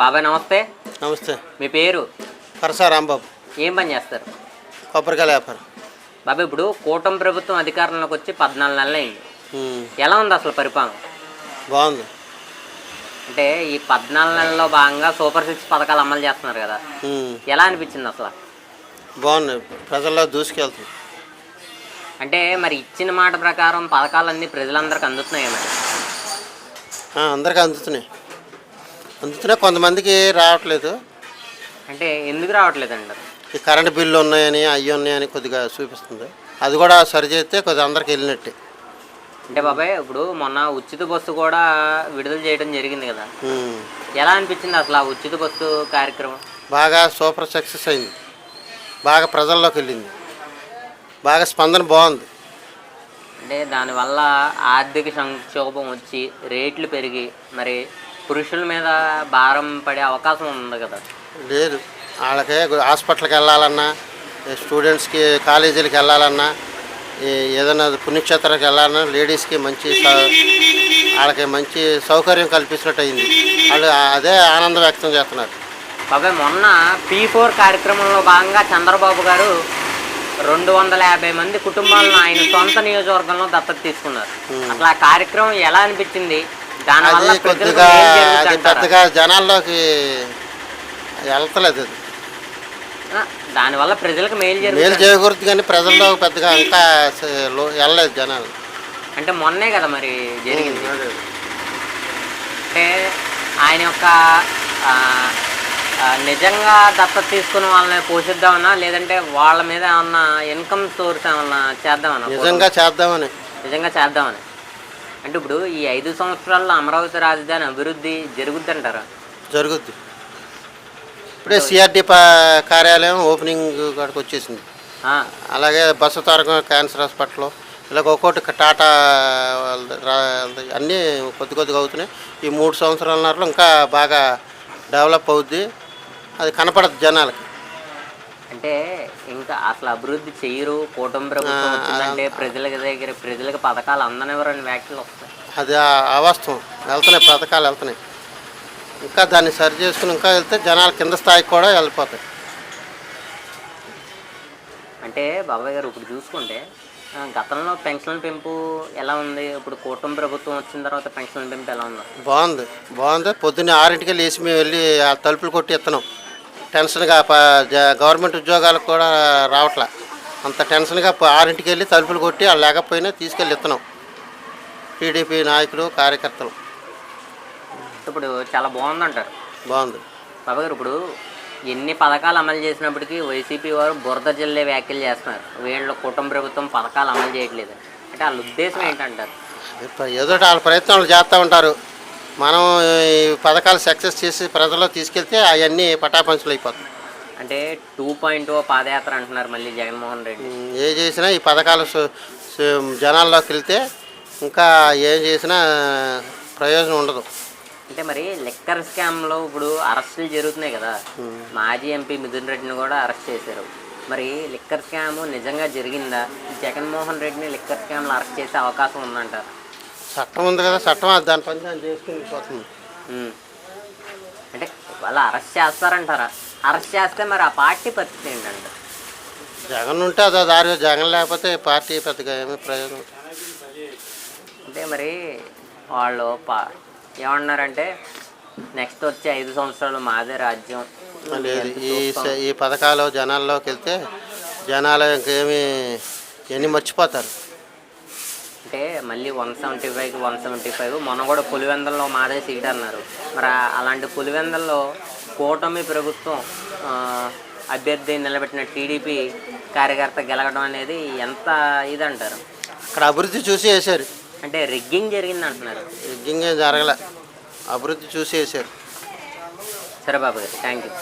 బాబాయ్ నమస్తే. నమస్తే. మీ పేరు? కరసా రాంబాబు. ఏం పని చేస్తారు? కొబ్బరికాయల వ్యాపారం. బాబాయ్ ఇప్పుడు కూటమి ప్రభుత్వం అధికారంలోకి వచ్చి పద్నాలుగు నెలలు అయింది ఎలా ఉంది అసలు పరిపాలన? బాగుంది. అంటే ఈ పద్నాలుగు నెలల్లో భాగంగా సూపర్ సిక్స్ పథకాలు అమలు చేస్తున్నారు కదా. ఎలా అనిపించింది అసలు? బాగుంది ప్రజల్లో దూసుకెళ్తుంది. అంటే మరి ఇచ్చిన మాట ప్రకారం పథకాలన్నీ ప్రజలందరికీ అందుతున్నాయి మరి? అందరికీ అందుతున్నాయి. అందుతున్నాయి కొంతమందికి రావట్లేదు. అంటే ఎందుకు రావట్లేదు అంటారు ఈ కరెంట్ బిల్లు ఉన్నాయని అవి ఉన్నాయని కొద్దిగా చూపిస్తుంది. అది కూడా సరి చేస్తే కొద్దిగా అందరికి వెళ్ళినట్టే. అంటే బాబాయ్ ఇప్పుడు మొన్న ఉచిత బస్సు కూడా విడుదల చేయడం జరిగింది కదా. ఎలా అనిపించింది అసలు ఆ ఉచిత బస్సు కార్యక్రమం? బాగా సూపర్ సక్సెస్ అయింది. బాగా ప్రజల్లోకి వెళ్ళింది. బాగా స్పందన బాగుంది. అంటే దానివల్ల ఆర్థిక సంక్షోభం వచ్చి రేట్లు పెరిగి మరి పురుషుల మీద భారం పడే అవకాశం ఉంది కదా. లేదు. వాళ్ళకి హాస్పిటల్కి వెళ్ళాలన్నా స్టూడెంట్స్కి కాలేజీలకు వెళ్ళాలన్నా ఏదైనా పుణ్యక్షేత్రాలకు వెళ్ళాలన్నా లేడీస్కి మంచి వాళ్ళకి మంచి సౌకర్యం కల్పించినట్టు అయింది వాళ్ళు అదే ఆనందం వ్యక్తం చేస్తున్నారు. బాబాయ్ మొన్న పీ ఫోర్ కార్యక్రమంలో భాగంగా చంద్రబాబు గారు రెండు వందల యాభై మంది కుటుంబాలను ఆయన సొంత నియోజకవర్గంలో దత్తత తీసుకున్నారు. అసలు ఆ కార్యక్రమం ఎలా అనిపించింది? అది కొద్దిగా అది? పెద్దగా జనాల్లోకి వెళ్తలేదు అది దానివల్ల ప్రజలకు మేలు మేలు జరుగుతుంది చేయకూడదు కానీ ప్రజల్లో పెద్దగా ఇంకా వెళ్ళలేదు జనాలు. అంటే మొన్నే కదా మరి జరిగింది. అంటే ఆయన యొక్క నిజంగా దత్తత తీసుకున్న వాళ్ళని పోషిద్దామన్నా లేదంటే వాళ్ళ మీద ఏమన్నా ఇన్కమ్ సోర్స్ ఏమన్నా చేద్దామన్నా నిజంగా చేద్దామని. నిజంగా చేద్దామని. అంటే ఇప్పుడు ఈ ఐదు సంవత్సరాల్లో అమరావతి రాజధాని అభివృద్ధి జరుగుద్దంటారా? జరుగుద్ది. ఇప్పుడే సిఆర్డి కార్యాలయం ఓపెనింగ్ కాడికి వచ్చేసింది. అలాగే బస్సు తారకం క్యాన్సర్ హాస్పిటల్ ఇలాగ ఒక్కొక్కటి టాటా అన్నీ కొద్ది కొద్దిగా అవుతున్నాయి. ఈ మూడు సంవత్సరాలన్నరలో ఇంకా బాగా డెవలప్ అవుద్ది. అది కనపడదు జనాలకి. అంటే ఇంకా అసలు అభివృద్ధి చేయరు. కూటమి ప్రభుత్వం వచ్చిందంటే ప్రజల దగ్గర ప్రజలకు పథకాలు అందనివ్వరని వ్యాఖ్యలు వస్తాయి. అది అవాస్తవం వెళ్తున్నాయి పథకాలు వెళ్తున్నాయి. ఇంకా దాన్ని సరి చేసుకుని ఇంకా వెళ్తే జనాల కింద స్థాయికి కూడా వెళ్ళిపోతాయి. అంటే బాబాయ్ గారు ఇప్పుడు చూసుకుంటే గతంలో పెన్షన్ పెంపు ఎలా ఉంది? ఇప్పుడు కూటమి ప్రభుత్వం వచ్చిన తర్వాత పెన్షన్ పెంపు ఎలా ఉందో? బాగుంది. బాగుంది. పొద్దున్నే ఆరింటికి లేచి మేము వెళ్ళి ఆ తలుపులు కొట్టి ఇస్తున్నాం టెన్షన్గా గవర్నమెంట్ ఉద్యోగాలకు కూడా రావట్లా. అంత టెన్షన్గా ఆరింటికి వెళ్ళి తలుపులు కొట్టి వాళ్ళు లేకపోయినా తీసుకెళ్ళి ఇస్తున్నాం టీడీపీ నాయకులు కార్యకర్తలు. ఇప్పుడు చాలా బాగుందంటారు. బాగుంది. బాబాయ్ గారు ఇప్పుడు ఎన్ని పథకాలు అమలు చేసినప్పటికీ వైసీపీ వారు బురద జల్లే వ్యాఖ్యలు చేస్తున్నారు. వీళ్ళు కుటుంబ ప్రభుత్వం పథకాలు అమలు చేయట్లేదు. అంటే వాళ్ళ ఉద్దేశం ఏంటంటారు? ఏదో వాళ్ళ ప్రయత్నాలు చేస్తూ ఉంటారు. మనం ఈ పథకాలు సక్సెస్ చేసి ప్రజల్లో తీసుకెళ్తే అవన్నీ పటాపంచులు అయిపోతాయి. అంటే టూ పాయింట్ ఓ పాదయాత్ర అంటున్నారు మళ్ళీ జగన్మోహన్ రెడ్డి. ఏ చేసినా ఈ పథకాలు జనాల్లోకి వెళ్తే ఇంకా ఏం చేసినా ప్రయోజనం ఉండదు. అంటే మరి లిక్కర్ స్కామ్లో ఇప్పుడు అరెస్టులు జరుగుతున్నాయి కదా. మాజీ ఎంపీ మిథున్ రెడ్డిని కూడా అరెస్ట్ చేశారు. మరి లిక్కర్ స్కామ్ నిజంగా జరిగిందా? జగన్మోహన్ రెడ్డిని లిక్కర్ స్కామ్లో అరెస్ట్ చేసే అవకాశం ఉందంటారు. చట్టం ఉంది కదా చట్టం అది దాని పని దాన్ని చేసుకుని పోతుంది. అంటే వాళ్ళు అరెస్ట్ చేస్తారంటారా? అరెస్ట్ చేస్తే మరి ఆ పార్టీ పరిస్థితి ఏంటంటే జగన్ ఉంటే అదో దారి జగన్ లేకపోతే పార్టీ పెద్దగా ఏమీ ప్రయోజనం అంటే మరి వాళ్ళు పా ఏమన్నారంటే నెక్స్ట్ వచ్చే ఐదు సంవత్సరాలు మాదే రాజ్యం. లేదు ఈ ఈ పథకాలు జనాల్లోకి వెళ్తే జనాలు ఇంకేమీ ఇవన్నీ మర్చిపోతారు. అంటే మళ్ళీ వన్ సెవెంటీ ఫైవ్కి వన్ సెవెంటీ ఫైవ్. మొన్న కూడా పులివెందల్లో మాదే సీట్ అన్నారు. మరి అలాంటి పులివెందల్లో కూటమి ప్రభుత్వం అభ్యర్థి నిలబెట్టిన టీడీపీ కార్యకర్త గెలగడం అనేది ఎంత ఇదంటారు? అక్కడ అభివృద్ధి చూసి వేశారు. అంటే రిగ్గింగ్ జరిగింది అంటున్నారు. ఇంకేం జరగలే. అభివృద్ధి చూసి వేశారు. సరే బాబు గారు థ్యాంక్ యూ